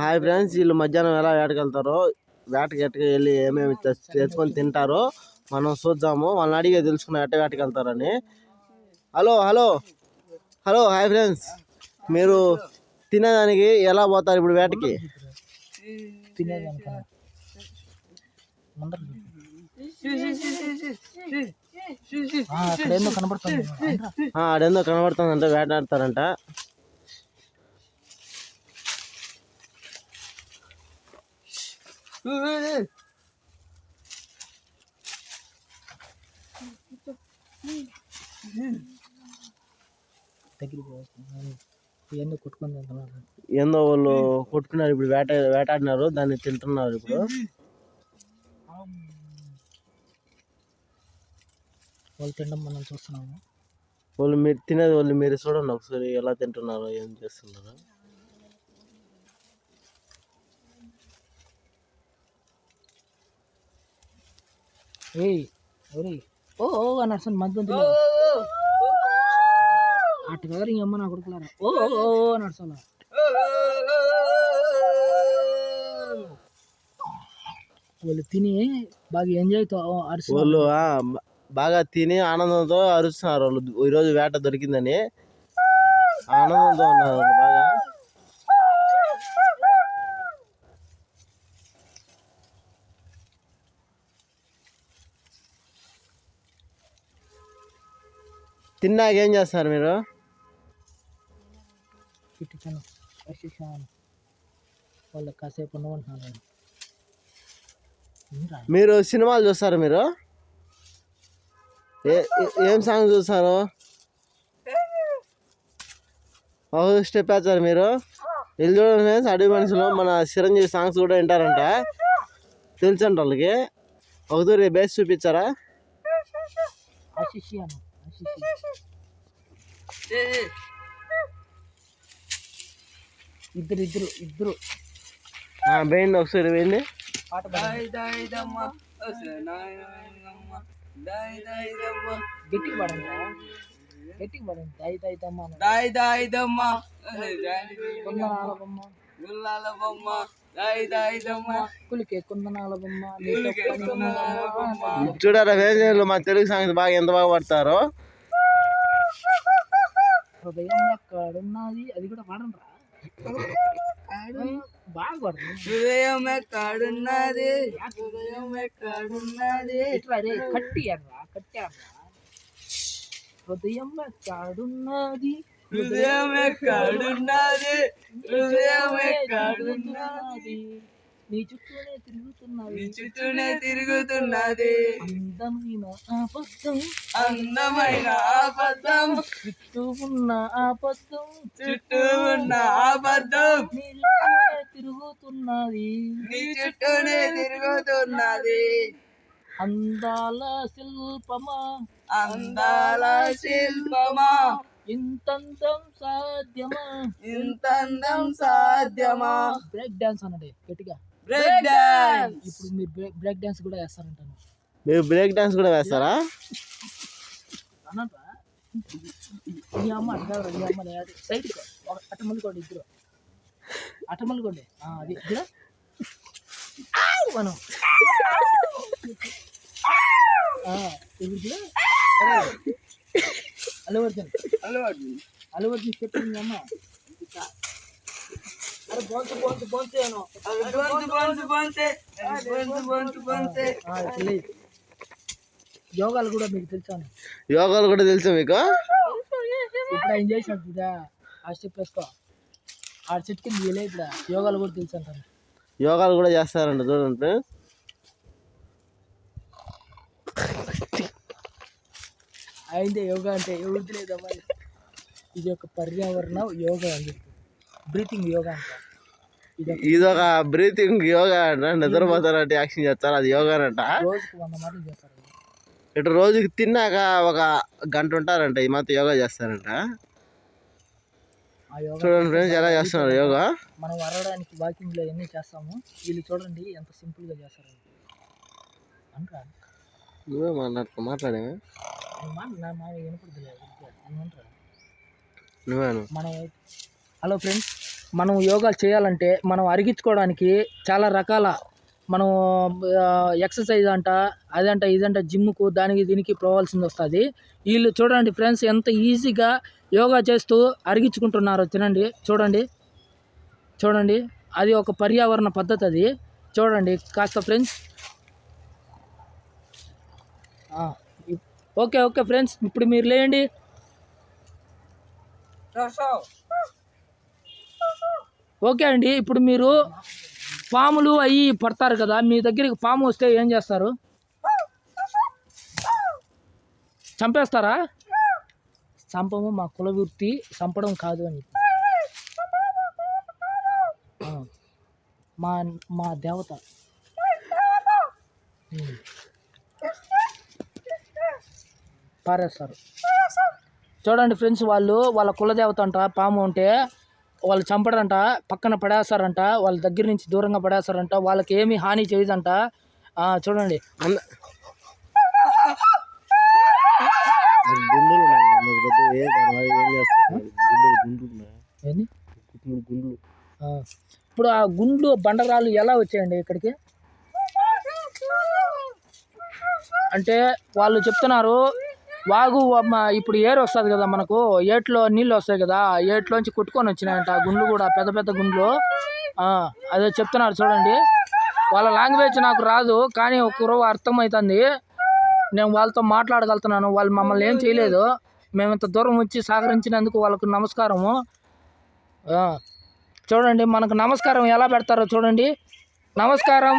Hi friends వీళ్ళు మధ్యాహ్నం ఎలా వేటకెళ్తారో వేటకి ఎట్టకి వెళ్ళి ఏమేమి తెచ్చుకొని తింటారో మనం చూద్దాము. వాళ్ళని అడిగే తెలుసుకున్న ఎట్ట వేటకెళ్తారని. Hello hello. Hello hi friends. మీరు తినేదానికి ఎలా పోతారు ఇప్పుడు వేటకి? ఏందో కనబడుతుంది? ఆడేందో కనబడుతుందంట వేటాడతారంట దగ్గరికి పోతుంది ఏందో వాళ్ళు కొట్టుకున్నారు ఇప్పుడు వేట వేటాడినారు దాన్ని తింటున్నారు ఇప్పుడు. వాళ్ళు తినడం మనం చూస్తున్నాము. వాళ్ళు మీరు తినేది వాళ్ళు మీరు చూడండి ఒకసారి ఎలా తింటున్నారో ఏం చేస్తున్నారో. ఏయ్ ఒరే ఓ ఓ అని అసలు మధ్య అటు కదరు ఇంకమ్మ నా కొడుకులారా ఓ ఓ అని అసలు వాళ్ళు తిని బాగా ఎంజాయ్తో అరిసి వాళ్ళు బాగా తిని ఆనందంతో అరుస్తున్నారు వాళ్ళు ఈరోజు వేట దొరికిందని ఆనందంతో ఉన్నారు వాళ్ళు బాగా తిన్నాక ఏం చేస్తారు మీరు వాళ్ళు కాసేపు ఉండమంటున్నారు? మీరు సినిమాలు చూస్తారు మీరు? ఏ సాంగ్ చూస్తారు? ఒక స్టెప్ వేస్తారు మీరు. వీళ్ళు చూడండి అడవి మనుషులు మన చిరంజీవి సాంగ్స్ కూడా వింటారంట. తెలుసంట వాళ్ళకి. ఒక తూరి బేస్ చూపించారా? ఆశిషి ఇద్దరు ఇద్దరు ఇద్దరు. ఆ, వేయండి ఒకసారి వేయండి పాట పాడండి. గట్టిగా పాడండి. దాయి దాయి దమ్మ అనండి. దాయి దాయి దమ్మ. కుందనాల బొమ్మ గుల్లాల బొమ్మ. దాయి దాయి దమ్మ. కులికే కుందనాల బొమ్మ. చూడారా వేసేళ్ళు మా తెలుగు సాంగ్స్ బాగా ఎంత బాగా పడతారో? హృదయం ఎక్కడున్నది అది కూడా పాడండి బాగా పాడండి హృదయం ఎక్కడున్నది హృదయం ఎక్కడున్నది ఇట్లా రే కట్టి అర్రా కట్టారా హృదయం ఎక్కడున్నది హృదయం ఎక్కడున్నది హృదయం ఎక్కడున్నది ఎక్కడున్నది నీ చుట్టూనే తిరుగుతున్నది నీ చుట్టూనే తిరుగుతున్నది. అందమైన ఆపద్దం అందమైన ఆబద్ధం చుట్టూ ఉన్న ఆపద్దం చుట్టూ ఉన్న చుట్టూనే తిరుగుతున్నది. నీ చుట్టూనే తిరుగుతున్నది. అందాల శిల్పమా? అందాల శిల్పమా? ఇంతంతం సాధ్యమా? ఇంత అందం సాధ్యమా? బ్రేక్ డాన్స్ అన్నది గట్టిగా. బ్రేక్ డాన్స్ ఇప్పుడు మీరు బ్రేక్ బ్రేక్ డాన్స్ కూడా వేస్తారంటాను. మీరు బ్రేక్ డాన్స్ కూడా వేస్తారా? ఈ అమ్మ అడగరా ఈ అమ్మ సైడ్కి అటమల్లి కొండి ఇద్దరు. అటమల్లి కొండి అది ఇద్దరు. మనం. అల్లు అర్జున్ అల్లు అర్జున్ చెప్పింది మీ అమ్మ. యోగాలు కూడా మీకు తెలుసాను యోగాలు కూడా తెలుసా మీకు? ఇప్పుడు ఆయన చేసినట్టు చూడా ఆ స్టెప్ వేసుకో. ఆ చెట్టు కింద ఇప్పుడు. యోగాలు కూడా తెలుసు అంటాను యోగాలు కూడా చేస్తారంట చూడండి. ఫ్రెండ్స్ ఆయనదే యోగా అంటే. ఎవరిది లేదమ్మా. ఇది ఒక పర్యావరణ యోగా అని చెప్పి. బ్రీతింగ్ యోగా అంట ఇది ఒక బ్రీతింగ్ యోగా అంట. నిద్రపోతారంటే యాక్షన్ చేస్తారు. అది యోగానంట. ఇటు రోజుకి తిన్నాక ఒక గంట ఉంటారంట. ఈ మాత్రం యోగా చేస్తారంట. చూడండి ఫ్రెండ్స్ ఎలా చేస్తున్నారు యోగా? మనం వరడానికి వాకింగ్లో ఎన్ని చేస్తాము వీళ్ళు చూడండి ఎంత సింపుల్గా చేస్తారు. అంటారా? నువ్వే మాట్లాడుకో మాట్లాడేమే ఆయన మాట నా మాట వినపడదు అంటారా? నువ్వేను? మనం హలో ఫ్రెండ్స్. మనం యోగా చేయాలంటే మనం అరిగించుకోవడానికి చాలా రకాల మనం ఎక్సర్సైజ్ అంట అదంట ఇదంట జిమ్కు దానికి దీనికి పోవాల్సింది వస్తుంది. వీళ్ళు చూడండి ఫ్రెండ్స్ ఎంత ఈజీగా యోగా చేస్తూ అరిగించుకుంటున్నారో తినండి. చూడండి. చూడండి. అది ఒక పర్యావరణ పద్ధతి అది చూడండి. కాస్త ఫ్రెండ్స్. Okay okay friends. ఇప్పుడు మీరు లేండి ఓకే అండి ఇప్పుడు మీరు పాములు అవి పడతారు కదా మీ దగ్గరికి పాము వస్తే ఏం చేస్తారు? చంపేస్తారా? చంపము మా కుల వృత్తి చంపడం కాదు అని. మా మా దేవత. పారేస్తారు. చూడండి ఫ్రెండ్స్ వాళ్ళు వాళ్ళ కులదేవత అంట పాము ఉంటే వాళ్ళు చంపడంట పక్కన పడేస్తారంట వాళ్ళ దగ్గర నుంచి దూరంగా పడేస్తారంట వాళ్ళకి ఏమీ హాని చేయదంట. చూడండి. ఇప్పుడు ఆ గుండ్లు బండరాలు ఎలా వచ్చాయండి ఇక్కడికి? అంటే వాళ్ళు చెప్తున్నారు వాగు ఇప్పుడు ఏరు వస్తుంది కదా మనకు ఏట్లో నీళ్ళు వస్తాయి కదా ఏట్లోంచి కొట్టుకొని వచ్చినాయంట గుండ్లు కూడా పెద్ద పెద్ద గుండ్లు. అదే చెప్తున్నారు చూడండి. వాళ్ళ లాంగ్వేజ్ నాకు రాదు కానీ ఒక్కరో అర్థమవుతుంది. నేను వాళ్ళతో మాట్లాడగలుగుతున్నాను వాళ్ళు మమ్మల్ని ఏం చేయలేదు. మేము ఇంత దూరం వచ్చి సహకరించినందుకు వాళ్ళకు నమస్కారము. చూడండి మనకు నమస్కారం ఎలా పెడతారో చూడండి. నమస్కారం.